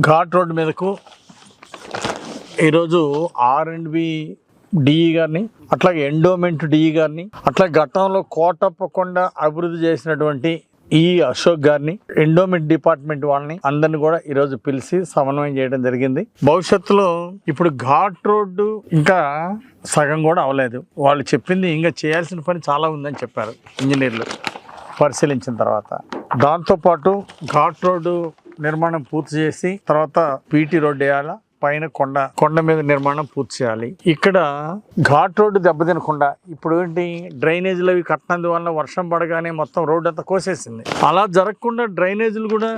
Ghat road మీదకు ఈరోజు are and B DE గారిని అట్లాగే ఎండోమెంట్ డిఈ గారిని అట్లా గతంలో కోటప్పకుండా అభివృద్ధి చేసినటువంటి ఈ అశోక్ గారిని ఎండోమెంట్ డిపార్ట్మెంట్ వాళ్ళని అందరిని కూడా ఈరోజు పిలిచి సమన్వయం చేయడం జరిగింది. భవిష్యత్తులో ఇప్పుడు ఘాట్ రోడ్డు ఇంకా సగం కూడా అవ్వలేదు. వాళ్ళు చెప్పింది ఇంకా చేయాల్సిన పని చాలా ఉందని చెప్పారు ఇంజనీర్లు పరిశీలించిన తర్వాత. దాంతోపాటు ఘాట్ రోడ్డు నిర్మాణం పూర్తి చేసి తర్వాత పీటీ రోడ్డు వేయాలా? పైన కొండ కొండ మీద నిర్మాణం పూర్తి చేయాలి. ఇక్కడ ఘాట్ రోడ్డు దెబ్బతినకుండా ఇప్పుడు ఏంటి డ్రైనేజీలు అవి కట్టినందువల్ల వర్షం పడగానే మొత్తం రోడ్డు అంతా కోసేసింది. అలా జరగకుండా డ్రైనేజీలు కూడా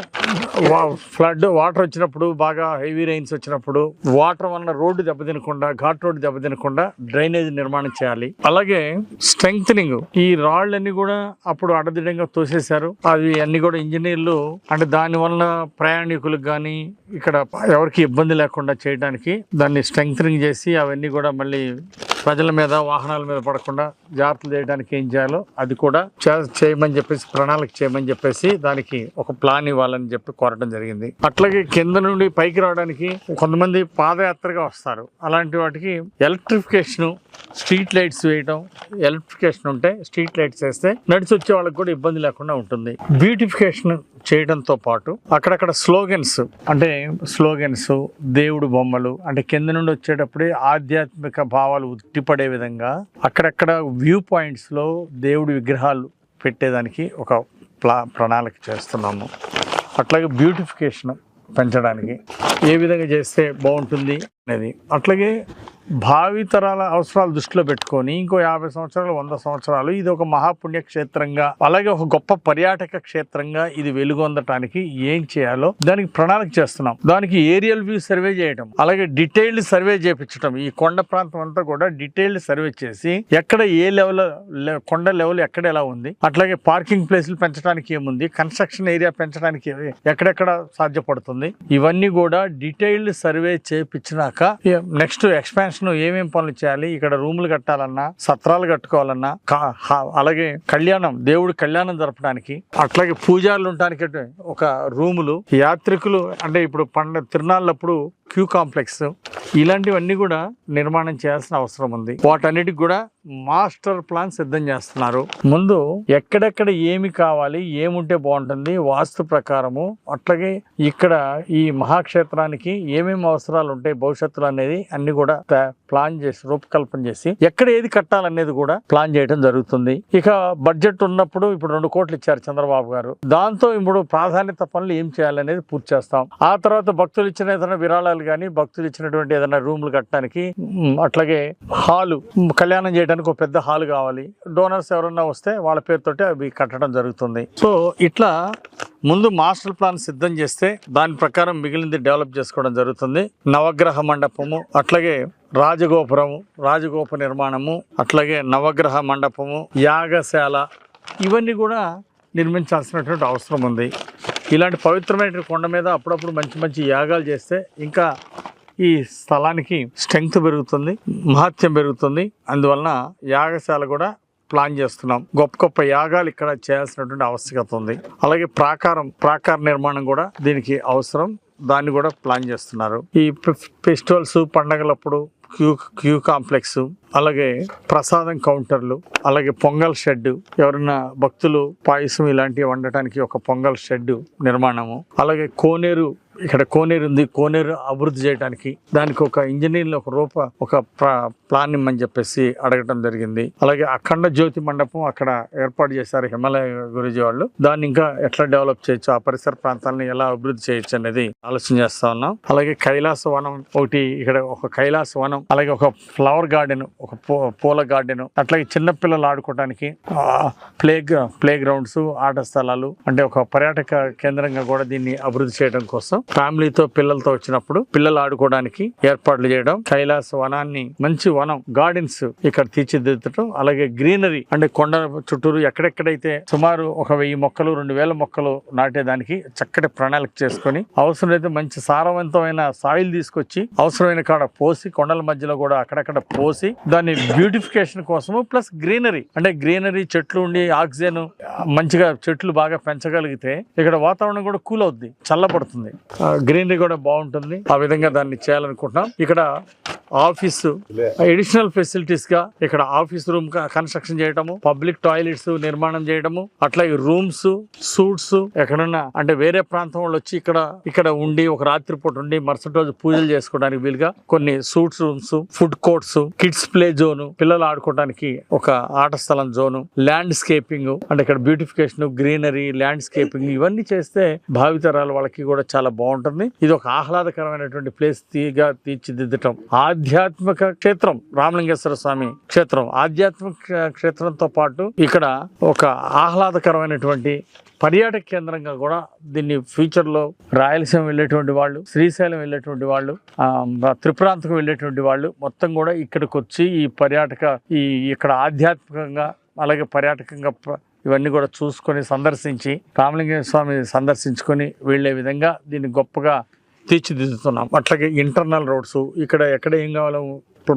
ఫ్లడ్ వాటర్ వచ్చినప్పుడు బాగా హెవీ రైన్స్ వచ్చినప్పుడు వాటర్ వల్ల రోడ్డు దెబ్బతినకుండా ఘాట్ రోడ్డు దెబ్బతినకుండా డ్రైనేజ్ నిర్మాణం చేయాలి. అలాగే స్ట్రెంగ్థనింగ్ ఈ రాళ్ళన్నీ కూడా అప్పుడు అడదిడంగా తోసేశారు. అవి అన్ని కూడా ఇంజనీర్లు అంటే దాని వల్ల ప్రయాణికులకు కానీ ఇక్కడ ఎవరికి ఇబ్బంది లేకుండా చేయడానికి దాన్ని స్ట్రెంగ్త్నింగ్ చేసి అవన్నీ కూడా మళ్ళీ ప్రజల మీద వాహనాల మీద పడకుండా జాగ్రత్తలు చేయడానికి ఏం చేయాలో అది కూడా చే- చేయమని చెప్పేసి ప్రణాళిక చేయమని చెప్పేసి దానికి ఒక ప్లాన్ ఇవ్వాలని చెప్పి కోరడం జరిగింది. అట్లాగే కింద నుండి పైకి రావడానికి కొంతమంది పాదయాత్రగా వస్తారు. అలాంటి వాటికి ఎలక్ట్రిఫికేషన్ స్ట్రీట్ లైట్స్ వేయడం ఎలక్ట్రిఫికేషన్ ఉంటే స్ట్రీట్ లైట్స్ వేస్తే నడిచి వచ్చే వాళ్ళకి కూడా ఇబ్బంది లేకుండా ఉంటుంది. బ్యూటిఫికేషన్ చేయడంతో పాటు అక్కడక్కడ స్లోగన్స్ అంటే స్లోగన్స్ దేవుడు బొమ్మలు అంటే కింద నుండి వచ్చేటప్పుడే ఆధ్యాత్మిక భావాలు ఉట్టిపడే విధంగా అక్కడక్కడ వ్యూ పాయింట్స్లో దేవుడి విగ్రహాలు పెట్టేదానికి ఒక ప్లా ప్రణాళిక చేస్తున్నాము. అట్లాగే బ్యూటిఫికేషన్ పెంచడానికి ఏ విధంగా చేస్తే బాగుంటుంది? అనేది అట్లాగే భావితరాల అవసరాలు దృష్టిలో పెట్టుకొని ఇంకో యాభై సంవత్సరాలు వంద సంవత్సరాలు ఇది ఒక మహాపుణ్య క్షేత్రంగా అలాగే ఒక గొప్ప పర్యాటక క్షేత్రంగా ఇది వెలుగొందటానికి ఏం చేయాలో దానికి ప్రణాళిక చేస్తున్నాం. దానికి ఏరియల్ వ్యూ సర్వే చేయడం అలాగే డీటెయిల్డ్ సర్వే చేపించడం ఈ కొండ ప్రాంతం అంతా కూడా డీటెయిల్డ్ సర్వే చేసి ఎక్కడ ఏ లెవెల్ కొండ లెవెల్ ఎక్కడ ఎలా ఉంది అట్లాగే పార్కింగ్ ప్లేసులు పెంచడానికి ఏముంది కన్స్ట్రక్షన్ ఏరియా పెంచడానికి ఎక్కడెక్కడ సాధ్యపడుతుంది ఇవన్నీ కూడా డీటెయిల్డ్ సర్వే చేపించినాక నెక్స్ట్ ఎక్స్పాన్షన్ ఏమేం పనులు చేయాలి ఇక్కడ రూములు కట్టాలన్నా సత్రాలు కట్టుకోవాలన్నా అలాగే కళ్యాణం దేవుడి కళ్యాణం జరపడానికి అట్లాగే పూజారులు ఉండడానికి ఒక రూములు యాత్రికులు అంటే ఇప్పుడు పండ తిరునాళ్ళప్పుడు క్యూ కాంప్లెక్స్. ఇలాంటివన్నీ కూడా నిర్మాణం చేయాల్సిన అవసరం ఉంది. వాటన్నిటికి కూడా మాస్టర్ ప్లాన్ సిద్ధం చేస్తున్నారు. ముందు ఎక్కడెక్కడ ఏమి కావాలి ఏముంటే బాగుంటుంది వాస్తు ప్రకారము అట్లాగే ఇక్కడ ఈ మహాక్షేత్రానికి ఏమేమి అవసరాలు ఉంటాయి భవిష్యత్తులో అనేది అన్ని కూడా ప్లాన్ చేసి రూపకల్పన చేసి ఎక్కడ ఏది కట్టాలనేది కూడా ప్లాన్ చేయడం జరుగుతుంది. ఇక బడ్జెట్ ఉన్నప్పుడు ఇప్పుడు రెండు కోట్లు ఇచ్చారు చంద్రబాబు గారు. దాంతో ఇప్పుడు ప్రాధాన్యత పనులు ఏం చేయాలనేది పూర్తి చేస్తాం. ఆ తర్వాత భక్తులు ఇచ్చిన ఏదైనా విరాళాలు కానీ భక్తులు ఇచ్చినటువంటి ఏదైనా రూమ్లు కట్టడానికి అట్లాగే హాలు కళ్యాణం చేయడానికి ఒక పెద్ద హాల్ కావాలి. డోనర్స్ ఎవరన్నా వస్తే వాళ్ళ పేరుతోటి అవి కట్టడం జరుగుతుంది. సో ఇట్లా ముందు మాస్టర్ ప్లాన్ సిద్ధం చేస్తే దాని ప్రకారం మిగిలింది డెవలప్ చేసుకోవడం జరుగుతుంది. నవగ్రహ మండపము అట్లాగే రాజగోపురము రాజగోప నిర్మాణము అట్లాగే నవగ్రహ మండపము యాగశాల ఇవన్నీ కూడా నిర్మించాల్సినటువంటి అవసరం ఉంది. ఇలాంటి పవిత్రమైన కొండ మీద అప్పుడప్పుడు మంచి మంచి యాగాలు చేస్తే ఇంకా ఈ స్థలానికి స్ట్రెంగ్త్ పెరుగుతుంది మహత్యం పెరుగుతుంది. అందువలన యాగశాల కూడా ప్లాన్ చేస్తున్నాం. గొప్ప గొప్ప యాగాలు ఇక్కడ చేయాల్సినటువంటి ఆవశ్యకత ఉంది. అలాగే ప్రాకారం ప్రాకార నిర్మాణం కూడా దీనికి అవసరం. దాన్ని కూడా ప్లాన్ చేస్తున్నారు. ఈ ఫెస్టివల్స్ పండగలప్పుడు క్యూ క్యూ కాంప్లెక్స్ అలాగే ప్రసాదం కౌంటర్లు అలాగే పొంగల్ షెడ్ ఎవరైనా భక్తులు పాయసం ఇలాంటివి వండటానికి ఒక పొంగల్ షెడ్ నిర్మాణము. అలాగే కోనేరు ఇక్కడ కోనేరు ఉంది. కోనేరు అభివృద్ధి చేయడానికి దానికి ఒక ఇంజనీర్లు ఒక రూప ఒక ప్లాన్ ఇమ్మని చెప్పేసి అడగటం జరిగింది. అలాగే అఖండ జ్యోతి మండపం అక్కడ ఏర్పాటు చేశారు హిమాలయ గురుజీ వాళ్ళు. దాన్ని ఇంకా ఎట్లా డెవలప్ చేయొచ్చు ఆ పరిసర ప్రాంతాలను ఎలా అభివృద్ధి చేయొచ్చు అనేది ఆలోచన చేస్తా ఉన్నాం. అలాగే కైలాస వనం ఒకటి ఇక్కడ ఒక కైలాస వనం అలాగే ఒక ఫ్లవర్ గార్డెన్ ఒక పూ- పూల గార్డెన్ అట్లాగే చిన్నపిల్లలు ఆడుకోవడానికి ప్లే ప్లే గ్రౌండ్స్ ఆట స్థలాలు అంటే ఒక పర్యాటక కేంద్రంగా కూడా దీన్ని అభివృద్ధి చేయడం కోసం ఫ్యామిలీతో పిల్లలతో వచ్చినప్పుడు పిల్లలు ఆడుకోవడానికి ఏర్పాట్లు చేయడం కైలాస వనాన్ని మంచి వనం గార్డెన్స్ ఇక్కడ తీర్చిదిద్దటం అలాగే గ్రీనరీ అంటే కొండ చుట్టూరు ఎక్కడెక్కడైతే సుమారు ఒక వెయ్యి మొక్కలు రెండు వేల మొక్కలు నాటేదానికి చక్కటి ప్రణాళిక చేసుకొని అవసరమైతే మంచి సారవంతమైన సాయిల్ తీసుకొచ్చి అవసరమైన కాడ పోసి కొండల మధ్యలో కూడా అక్కడక్కడ పోసి దాన్ని బ్యూటిఫికేషన్ కోసము ప్లస్ గ్రీనరీ అంటే గ్రీనరీ చెట్లు ఉండి ఆక్సిజన్ మంచిగా చెట్లు బాగా పెంచగలిగితే ఇక్కడ వాతావరణం కూడా కూల్ అవుద్ది చల్లబడుతుంది. గ్రీనరీ కూడా బాగుంటుంది. ఆ విధంగా దాన్ని చేయాలనుకుంటున్నాం. ఇక్కడ ఆఫీసు అడిషనల్ ఫెసిలిటీస్గా ఇక్కడ ఆఫీస్ రూమ్ కన్స్ట్రక్షన్ చేయడము పబ్లిక్ టాయిలెట్స్ నిర్మాణం చేయడము అట్లాగే రూమ్స్ సూట్స్ ఎక్కడన్నా అంటే వేరే ప్రాంతం వాళ్ళు వచ్చి ఇక్కడ ఇక్కడ ఉండి ఒక రాత్రి పూట ఉండి మరుసటి రోజు పూజలు చేసుకోవడానికి వీలుగా కొన్ని suites rooms food courts kids play zone పిల్లలు ఆడుకోవడానికి ఒక ఆట స్థలం జోను ల్యాండ్స్కేపింగ్ అంటే ఇక్కడ బ్యూటిఫికేషన్ గ్రీనరీ ల్యాండ్స్కేపింగ్ ఇవన్నీ చేస్తే భావితరాల వాళ్ళకి కూడా చాలా బాగుంటుంది. ఇది ఒక ఆహ్లాదకరమైనటువంటి ప్లేస్ తీగా తీర్చిదిద్దటం. ఆధ్యాత్మిక క్షేత్రం రామలింగేశ్వర స్వామి క్షేత్రం. ఆధ్యాత్మిక క్షేత్రంతో పాటు ఇక్కడ ఒక ఆహ్లాదకరమైనటువంటి పర్యాటక కేంద్రంగా కూడా దీన్ని ఫ్యూచర్లో రాయలసీమ వెళ్ళేటువంటి వాళ్ళు శ్రీశైలం వెళ్ళేటువంటి వాళ్ళు త్రిప్రాంతకు త్రిపురాంతకు వెళ్ళేటువంటి వాళ్ళు మొత్తం కూడా ఇక్కడికి వచ్చి ఈ పర్యాటక ఈ ఇక్కడ ఆధ్యాత్మికంగా అలాగే పర్యాటకంగా ఇవన్నీ కూడా చూసుకొని సందర్శించి రామలింగేశ్వర స్వామి సందర్శించుకొని వెళ్ళే విధంగా దీన్ని గొప్పగా తీర్చిదిద్దుతున్నాం. అట్లాగే ఇంటర్నల్ రోడ్స్ ఇక్కడ ఎక్కడ ఏం కావాలో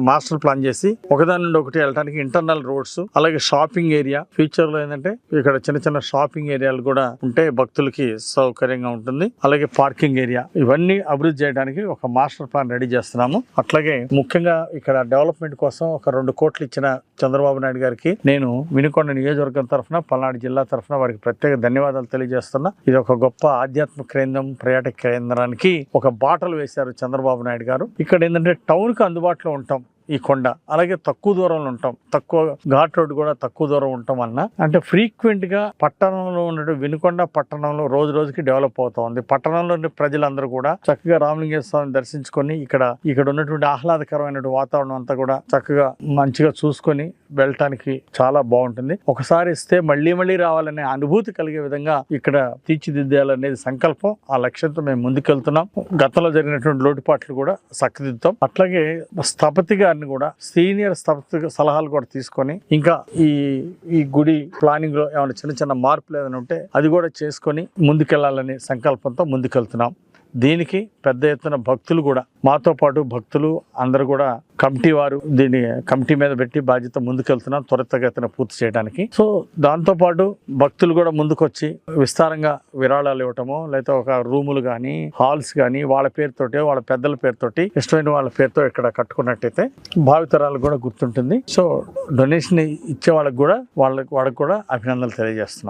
మాస్టర్ ప్లాన్ చేసి ఒకదాని నుండి ఒకటి వెళ్ళడానికి ఇంటర్నల్ రోడ్స్ అలాగే షాపింగ్ ఏరియా ఫ్యూచర్లో ఏంటంటే ఇక్కడ చిన్న చిన్న షాపింగ్ ఏరియాలు కూడా ఉంటే భక్తులకి సౌకర్యంగా ఉంటుంది. అలాగే పార్కింగ్ ఏరియా ఇవన్నీ అభివృద్ధి చేయడానికి ఒక మాస్టర్ ప్లాన్ రెడీ చేస్తున్నాము. అట్లాగే ముఖ్యంగా ఇక్కడ డెవలప్మెంట్ కోసం ఒక రెండు కోట్లు ఇచ్చిన చంద్రబాబు నాయుడు గారికి నేను వినుకొండ నియోజకవర్గం తరఫున పల్నాడు జిల్లా తరఫున వారికి ప్రత్యేక ధన్యవాదాలు తెలియజేస్తున్నా. ఇది ఒక గొప్ప ఆధ్యాత్మిక కేంద్రం పర్యాటక కేంద్రానికి ఒక బాటలు వేశారు చంద్రబాబు నాయుడు గారు. ఇక్కడ ఏంటంటే టౌన్కి అందుబాటులో ఉంటాం. ఈ కొండ. అలాగే తక్కువ దూరంలో ఉంటాం. తక్కువ ఘాట్ రోడ్ కూడా తక్కువ దూరం ఉండటం వలన అంటే ఫ్రీక్వెంట్గా పట్టణంలో ఉన్న వినుకొండ పట్టణంలో రోజు రోజుకి డెవలప్ అవుతా ఉంది. పట్టణంలో ప్రజలందరూ కూడా చక్కగా రామలింగేశ్వర స్వామిని దర్శించుకొని ఇక్కడ ఇక్కడ ఉన్నటువంటి ఆహ్లాదకరమైన వాతావరణం అంతా కూడా చక్కగా మంచిగా చూసుకొని వెళ్ళటానికి చాలా బాగుంటుంది. ఒకసారి ఇస్తే మళ్ళీ మళ్ళీ రావాలనే అనుభూతి కలిగే విధంగా ఇక్కడ తీర్చిదిద్దాలనేది సంకల్పం. ఆ లక్ష్యంతో మేము ముందుకెళ్తున్నాం. గతంలో జరిగినటువంటి లోటుపాట్లు కూడా చక్కదిద్దాం అట్లాగే స్థపతిగా గారిని కూడా సీనియర్ స్థపతి సలహాలు కూడా తీసుకొని ఇంకా ఈ ఈ గుడి ప్లానింగ్లో ఏమైనా చిన్న చిన్న మార్పులు ఏదైనా ఉంటే అది కూడా చేసుకొని ముందుకెళ్ళాలనే సంకల్పంతో ముందుకెళ్తున్నాం. దీనికి పెద్ద ఎత్తున భక్తులు కూడా మాతో పాటు భక్తులు అందరూ కూడా కమిటీ వారు దీన్ని కమిటీ మీద పెట్టి బాధ్యత ముందుకెళ్తున్నాం త్వరితగతిన పూర్తి చేయడానికి. సో దాంతోపాటు భక్తులు కూడా ముందుకొచ్చి విస్తారంగా విరాళాలు ఇవ్వటము లేకపోతే ఒక రూములు కానీ హాల్స్ కానీ వాళ్ళ పేరుతోటి వాళ్ళ పెద్దల పేరుతోటి ఇష్టమైన వాళ్ళ పేరుతో ఇక్కడ కట్టుకున్నట్టయితే భావితరాలకు కూడా గుర్తుంటుంది. సో డొనేషన్ ఇచ్చే వాళ్ళకి కూడా వాళ్ళకి వాళ్ళకి కూడా అభినందనలు తెలియజేస్తున్నాం.